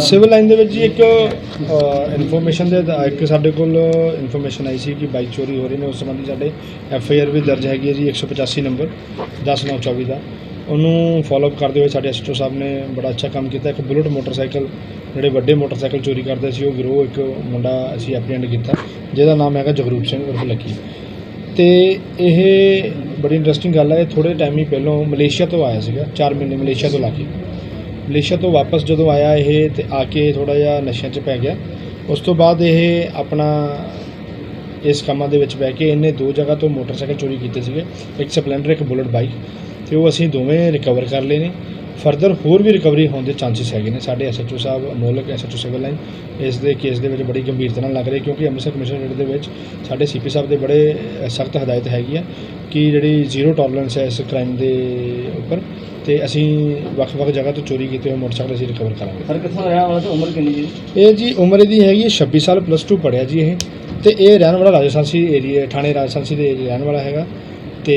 Civil line ਦੇ ਵਿੱਚ ਜੀ ਇੱਕ ਇਨਫੋਰਮੇਸ਼ਨ ਦੇ ਆਧਾ- ਇੱਕ ਸਾਡੇ ਕੋਲ ਇਨਫੋਰਮੇਸ਼ਨ ਆਈ ਸੀ ਕਿ ਬਾਈਕ ਚੋਰੀ ਹੋ ਰਹੀ ਨੇ, ਉਸ ਸੰਬੰਧੀ ਸਾਡੇ ਐਫ ਆਈ ਆਰ ਵੀ ਦਰਜ ਹੈਗੀ ਹੈ ਜੀ 185 ਨੰਬਰ 10924 ਦਾ। ਉਹਨੂੰ ਫਾਲੋ ਅਪ ਕਰਦੇ ਹੋਏ ਸਾਡੇ ਐਸਟੋ ਸਾਹਿਬ ਨੇ ਬੜਾ ਅੱਛਾ ਕੰਮ ਕੀਤਾ। ਇੱਕ ਬੁਲਟ ਮੋਟਰਸਾਈਕਲ, ਜਿਹੜੇ ਵੱਡੇ ਮੋਟਰਸਾਈਕਲ ਚੋਰੀ ਕਰਦੇ ਸੀ, ਉਹ ਗਿਰੋਹ ਇੱਕ ਮੁੰਡਾ ਅਸੀਂ ਐਪਰੀਹੈਂਡ ਕੀਤਾ, ਜਿਹਦਾ ਨਾਮ ਹੈਗਾ ਜਗਰੂਪ ਸਿੰਘ ਉਰਫ ਲੱਕੀ। ਤੇ ਇਹ ਬੜੀ ਇੰਟਰਸਟਿੰਗ ਗੱਲ ਹੈ, ਇਹ ਥੋੜੇ ਟਾਈਮ ਹੀ ਪਹਿਲਾਂ ਮਲੇਸ਼ੀਆ ਤੋਂ ਆਇਆ ਸੀਗਾ 4 ਮਹੀਨੇ ਮਲੇਸ਼ੀਆ ਤੋਂ ਲਾ ਕੇ। ਮਲੇਸ਼ੀਆ ਤੋਂ ਵਾਪਸ ਜਦੋਂ ਆਇਆ ਇਹ ਤੇ ਆ ਕੇ ਥੋੜਾ ਜਿਹਾ ਨਸ਼ਿਆਂ 'ਚ ਪੈ ਗਿਆ। ਉਸ ਤੋਂ ਬਾਅਦ ਇਹ ਆਪਣਾ ਇਸ ਕੰਮਾਂ ਦੇ ਵਿੱਚ ਬਹਿ ਕੇ ਇਹਨੇ ਦੋ ਜਗ੍ਹਾ ਤੋਂ ਮੋਟਰਸਾਈਕਲ ਚੋਰੀ ਕੀਤੇ ਸੀਗੇ। ਇੱਕ ਸਪਲੈਂਡਰ, ਇੱਕ ਬੁਲਟ ਬਾਈਕ ਤੇ ਉਹ ਅਸੀਂ ਦੋਵੇਂ ਰਿਕਵਰ ਕਰ ਲਏ ਨੇ। ਫਰਦਰ ਹੋਰ ਵੀ ਰਿਕਵਰੀ ਹੋਣ ਦੇ ਚਾਂਸਸ ਹੈਗੇ ਨੇ। ਸਾਡੇ ਐਸਐਚਓ ਸਾਹਿਬ ਅਮੋਲਕ ਐਸਐਚਓ ਸਿਵਲ ਲਾਈਨ ਇਸ ਦੇ ਕੇਸ ਦੇ ਵਿੱਚ ਬੜੀ ਗੰਭੀਰਤਾ ਨਾਲ ਲੱਗ ਰਹੀ ਕਿਉਂਕਿ ਅੰਮ੍ਰਿਤਸਰ ਕਮਿਸ਼ਨਰੇਟ ਦੇ ਵਿੱਚ ਸਾਡੇ ਸੀਪੀ ਸਾਹਿਬ ਦੇ ਬੜੇ ਸਖਤ ਹਦਾਇਤ ਹੈਗੀ ਆ ਕਿ ਜਿਹੜੀ ਜ਼ੀਰੋ ਟੋਲਰੈਂਸ ਹੈ ਇਸ ਕ੍ਰਾਈਮ ਦੇ ਉੱਪਰ ਤੇ ਅਸੀਂ ਵੱਖ-ਵੱਖ ਜਗ੍ਹਾ ਤੋਂ ਚੋਰੀ ਕੀਤੇ ਹੋਏ ਮੋਟਰਸਾਈਕਲ ਅਸੀਂ ਰਿਕਵਰ ਕਰਾਂਗੇ। ਸਰ ਕਿੱਥੋਂ ਰਹਿਣ ਵਾਲਾ ਤੇ ਉਮਰ ਕਿੰਨੀ ਜੀ? ਇਹ ਜੀ ਉਮਰ ਇਹਦੀ ਹੈਗੀ ਹੈ 26 ਸਾਲ ਪਲੱਸ 2 ਪੜਿਆ ਜੀ ਇਹ। ਤੇ ਇਹ ਰਹਿਣ ਵਾਲਾ ਰਾਜਸਥਾਨੀ ਏਰੀਆ ਥਾਣੇ ਰਾਜਸਥਾਨੀ ਦੇ ਰਹਿਣ ਵਾਲਾ ਹੈਗਾ। ਤੇ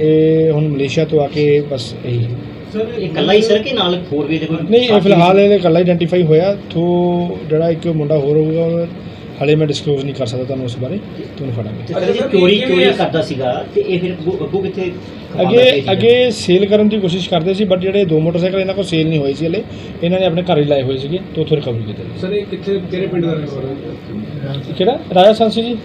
ਇਹ ਹੁਣ ਮਲੇਸ਼ੀਆ ਤੋਂ ਆ ਕੇ ਬਸ ਇਹੀ। ਸਰ ਇਹ ਇਕੱਲਾ ਹੀ ਸਰ ਕਿ ਨਾਲ ਹੋਰ ਵੀ ਇਹਦੇ ਕੋਈ ਨਹੀਂ ਇਹ ਫਿਲਹਾਲ ਇਹ ਇਕੱਲਾ ਆਈਡੈਂਟੀਫਾਈ ਹੋਇਆ। ਥੋ ਜਿਹੜਾ ਇੱਕ ਮੁੰਡਾ ਹੋਰ ਹੋਊਗਾ ਉਹ ਹਾਲੇ ਮੈਂ ਡਿਸਕਲੋਜ਼ ਨਹੀਂ ਕਰ ਸਕਦਾ ਤੁਹਾਨੂੰ ਉਸ ਬਾਰੇ। ਤੁਹਾਨੂੰ ਫੜਾਂਗੇ। ਤੇ ਸਰ ਜੀ ਚੋਰੀ ਚੋਰੀ ਕਰਦਾ ਸੀਗਾ ਤੇ ਇਹ ਫਿਰ ਅੱਗੋਂ ਅੱਗੋਂ ਕਿੱਥੇ ਖਪਾਉਂਦਾ ਅੱਗੇ ਸੀ ਇਹ ਅੱਗੇ ਸੇਲ ਕਰਨ ਦੀ ਕੋਸ਼ਿਸ਼ ਕਰਦੇ ਸੀ ਬਟ ਜਿਹੜੇ ਦੋ ਮੋਟਰਸਾਈਕਲ ਇਹਨਾਂ ਕੋਲ ਸੇਲ ਨਹੀਂ ਹੋਏ ਸੀ ਹਲੇ। ਇਹਨਾਂ ਨੇ ਆਪਣੇ ਘਰ ਹੀ ਲਾਏ ਹੋਏ ਸੀਗੇ ਤੇ ਉੱਥੋਂ ਰਿਕਵਰੀ ਕੀਤੇ ਸਰ ਇਹ ਕਿੱਥੇ ਕਿਹੜੇ ਪਿੰਡ ਦਾ ਰਹਿਣ ਵਾਲਾ ਹੈ ਕਿਹੜਾ? ਰਾਜਸਥਾਨ ਸੀ ਜੀ।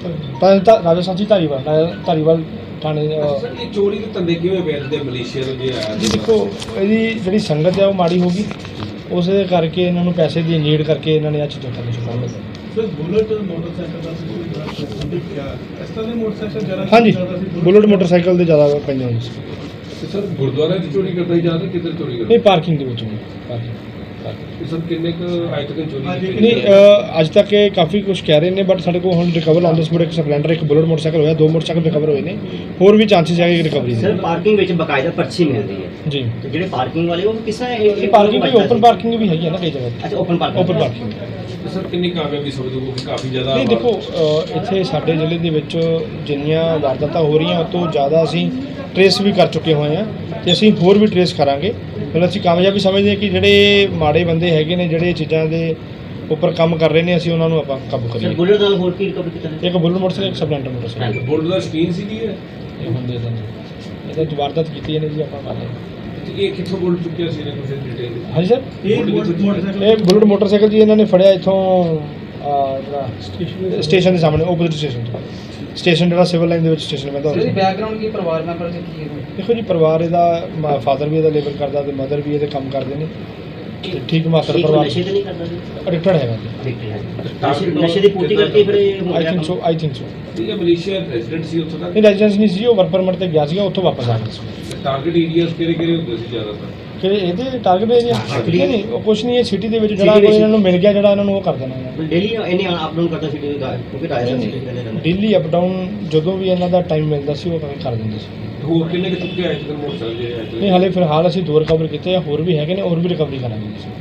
ਤਾਂ ਰਾਜਸਥਾਨ ਸੀ ਧਾਰੀਵਾਲ। ਰਾਜਾ- ਧਾਰੀਵਾਲ ਥਾਣੇ ਅਹ, ਇਹ ਚੋਰੀ ਦੇ ਧੰਦੇ ਕਿਵੇਂ ਵੇਚਦੇ ਮਲੇਸ਼ੀਆ ਤੋਂ ਜੇ ਆਇਆ ਜੀ ਦੇਖੋ ਇਹਦੀ ਜਿਹੜੀ ਸੰਗਤ ਹੈ ਉਹ ਮਾੜੀ ਹੋਗੀ ਉਸੇ ਕਰਕੇ ਇਹਨਾਂ ਨੂੰ ਪੈਸੇ ਦੀ ਨੀਡ ਕਰਕੇ ਇਹਨਾਂ ਨੇ ਚੀਜ਼ਾਂ ਕਰਨੀ ਸ਼ੁਰੂ ਕਰ ਦਿੱਤੀਆਂ ਸਰ ਬੁਲਟ ਮੋਟਰਸਾਈਕਲ ਦਾ ਸੀ ਇਸ ਤਰ੍ਹਾਂ ਦੇ ਮੋਟਰਸਾਈਕਲ ਜਰਾ ਹਾਂਜੀ ਬੁਲਟ ਮੋਟਰਸਾਈਕਲ ਦੇ ਜ਼ਿਆਦਾ ਪਈਆਂ ਹੋਈਆਂ ਸੀ। ਤੇ ਸਰ ਗੁਰਦੁਆਰੇ 'ਚ ਚੋਰੀ ਕਰਦਾ ਹੀ ਜਾਂਦਾ ਕਿੱਧਰ ਚੋਰੀ ਕਰਦਾ? ਨਹੀਂ ਪਾਰਕਿੰਗ ਦੇ ਵਿੱਚ ਪਾਰਕਿੰਗ। ਤੇ ਸਰ ਕਿੰਨੇ ਕੁ ਅੱਜ ਤੱਕ ਚੋਰੀ ਕੀਤੀ ਨਹੀਂ ਅਹ, ਅੱਜ ਤੱਕ ਇਹ ਕਾਫੀ ਕੁਝ ਕਹਿ ਰਹੇ ਨੇ ਬਟ ਸਾਡੇ ਕੋਲ ਹੁਣ ਰਿਕਵਰ ਆਨ ਦਾ ਸਪੋਟ ਇੱਕ ਸਪਲੈਂਡਰ ਇੱਕ ਬੁਲਟ ਮੋਟਰਸਾਈਕਲ ਹੋਇਆ ਦੋ ਮੋਟਰਸਾਈਕਲ ਰਿਕਵਰ ਹੋਏ ਨੇ। ਹੋਰ ਵੀ ਚਾਂਸਸ ਹੈਗੇ ਰਿਕਵਰੀ ਸਰ ਪਾਰਕਿੰਗ ਵਿੱਚ ਬਕਾਇਦਾ ਪਰਚੀ ਮਿਲਦੀ ਹੈ। ਜੀ। ਤੇ ਜਿਹੜੇ ਪਾਰਕਿੰਗ ਵਾਲੇ ਉਹ ਕਿਸ ਇਹ ਇਹ ਪਾਰਕਿੰਗ ਵੀ ਓਪਨ ਪਾਰਕਿੰਗ ਵੀ ਹੈਗੀ ਹੈ ਨਾ ਕਈ ਜਗ੍ਹਾ ਅੱਛਾ open parking open parking sir ਕਿੰਨੀ ਕਾਮਯਾਬੀ ਸਮਝਦੇ ਹੋ ਕਿ ਕਾਫੀ ਜ਼ਿਆਦਾ ਨਹੀਂ ਦੇਖੋ ਅ, ਇੱਥੇ ਸਾਡੇ ਜ਼ਿਲ੍ਹੇ ਦੇ ਵਿੱਚ ਜਿੰਨੀਆਂ ਵਾਰਦਾਤਾਂ ਹੋ ਰਹੀਆਂ ਉਹ ਤੋਂ ਜ਼ਿਆਦਾ ਅਸੀਂ ਟਰੇਸ ਵੀ ਕਰ ਚੁੱਕੇ ਹੋਏ ਹਾਂ। ਤੇ ਅਸੀਂ ਹੋਰ ਵੀ ਟਰੇਸ ਕਰਾਂਗੇ। ਮਤਲਬ ਅਸੀਂ ਕਾਮਯਾਬੀ ਸਮਝਦੇ ਹਾਂ ਕਿ ਜਿਹੜੇ ਮਾੜੇ ਬੰਦੇ ਹੈਗੇ ਨੇ ਜਿਹੜੇ ਚੀਜ਼ਾਂ ਦੇ ਉੱਪਰ ਕੰਮ ਕਰ ਰਹੇ ਨੇ ਅਸੀਂ ਉਹਨਾਂ ਨੂੰ ਆਪਾਂ ਕਾਬੂ ਕਰੀਏ। ਬੁਲਟ ਨਾਲ ਹੋਰ ਕੀ ਰਿਕਵਰ ਕੀਤਾ ਇੱਕ ਬੁਲਟ ਮੋਟਰਸਾਈਕਲ ਇੱਕ ਸਪਲੈਂਡਰ ਮੋਟਰਸਾਈਕਲ। ਬੋਰਡ ਦਾ ਸਕੀਨ ਸੀ ਜੀ ਇਹ? ਇਹ ਹੁੰਦੇ ਤਾਂ ਇਹ ਤਾਂ ਵਾਰਦਾਤ ਕੀਤੀ ਨੇ ਜੀ ਆਪਾਂ ਕਰ ਰਹੇ ਤੇ ਇਹ ਕਿੱਥੋਂ ਬੋਲ ਚੁੱਕਿਆ ਸੀ ਨੇ ਕੁਝ ਡਿਟੇਲ ਹਾਂਜੀ ਸਰ। ਇਹ ਬੁਲਟ ਮੋਟਰਸਾਈਕਲ ਜੀ ਇਹਨਾਂ ਨੇ ਫੜਿਆ ਇੱਥੋਂ ਜਿਹੜਾ ਸਟੇਸ਼ਨ ਦੇ ਸਾਹਮਣੇ ਓਪੋਜ਼ਿਟ ਸਟੇਸ਼ਨ ਤੋਂ। ਸਟੇਸ਼ਨ ਜਿਹੜਾ ਸਿਵਲ ਲਾਈਨ ਦੇ ਵਿੱਚ ਸਟੇਸ਼ਨ ਪੈਂਦਾ ਉੱਥੇ। ਬੈਕਗ੍ਰਾਉਂਡ ਕੀ ਪਰਿਵਾਰ ਮੈਂਬਰ ਦੇ ਕੀ ਹੈ? ਦੇਖੋ ਜੀ ਪਰਿਵਾਰ ਇਹਦਾ ਫਾਦਰ ਵੀ ਇਹਦਾ ਲੇਬਰ ਕਰਦਾ ਤੇ ਮਦਰ ਵੀ ਇਹਦੇ ਕੰਮ ਕਰਦੇ ਨੇ। ਤੇ ਠੀਕ ਮਾਤਰ ਪਰਿਵਾਰ ਨਸ਼ੇ ਤੇ ਨਹੀਂ ਕਰਦਾ ਜੀ। ਐਡਿਕਟਡ ਹੈਗਾ ਜੀ। ਨਸ਼ੇ- ਦੀ ਪੂਰਤੀ ਕਰਕੇ ਫਿਰ I think. So I think so ਇਹ ਮਲੇਸ਼ੀਆ ਰੈਜ਼ੀਡੈਂਟ ਸੀ ਉੱਥੋਂ ਦਾ ਇਹ ਰੈਜ਼ੀਡੈਂਸ ਨਹੀਂ ਸੀ ਉਹ ਵਰਕ ਪਰਮਿਟ ਤੇ ਗਿਆ ਸੀਗਾ ਉੱਥੋਂ ਵਾਪਸ ਆ ਗਿਆ ਸੀ। ਟਾਰਗੇਟ ਏਰੀਆਸ ਕਿਹੜੇ ਕਿਹੜੇ ਹੁੰਦੇ ਸੀ ਜ਼ਿਆਦਾਤਰ? ਕਿ ਇਹਦੇ ਟਾਰਗੇਟ ਏਰੀਆ actually- ਨਹੀਂ ਨਹੀਂ ਉਹ ਕੁਝ ਨਹੀਂ ਹੈ ਸਿਟੀ ਦੇ ਵਿੱਚ ਜਿਹੜਾ ਦੇ ਕੋਈ ਇਹਨਾਂ ਨੂੰ ਮਿਲ ਗਿਆ ਜਿਹੜਾ ਇਹਨਾਂ ਨੂੰ ਉਹ ਕਰ ਦੇਣਾ। ਡੇਲੀ ਇਹਨੇ ਅਪ ਡਾਊਨ ਕਰਦਾ ਸੀ ਕਿਉਂਕਿ ਰਾਜਸਥਾਨ ਸਿਟੀ ਦੇ ਰਹਿੰਦੇ। ਡੇਲੀ ਅਪ ਡਾਊਨ ਜਦੋਂ ਵੀ ਇਹਨਾਂ ਦਾ ਟਾਈਮ ਮਿਲਦਾ ਸੀ ਉਹ ਕਰ ਦਿੰਦੇ ਸੀ। ਹੋਰ ਕਿੰਨੇ ਕੁ ਚੁੱਕੇ ਆਏ ਜਦੋਂ ਮੋਟਰਸਾਈਕਲ ਆਏ ਨਹੀਂ ਹਾਲੇ ਫਿਲਹਾਲ ਅਸੀਂ ਦੋ ਰਿਕਵਰ ਕੀਤੇ ਆ ਹੋਰ ਵੀ ਹੈਗੇ ਨੇ ਹੋਰ ਵੀ ਰਿਕਵਰੀ ਕਰਾਂਗੇ ਅਸੀਂ।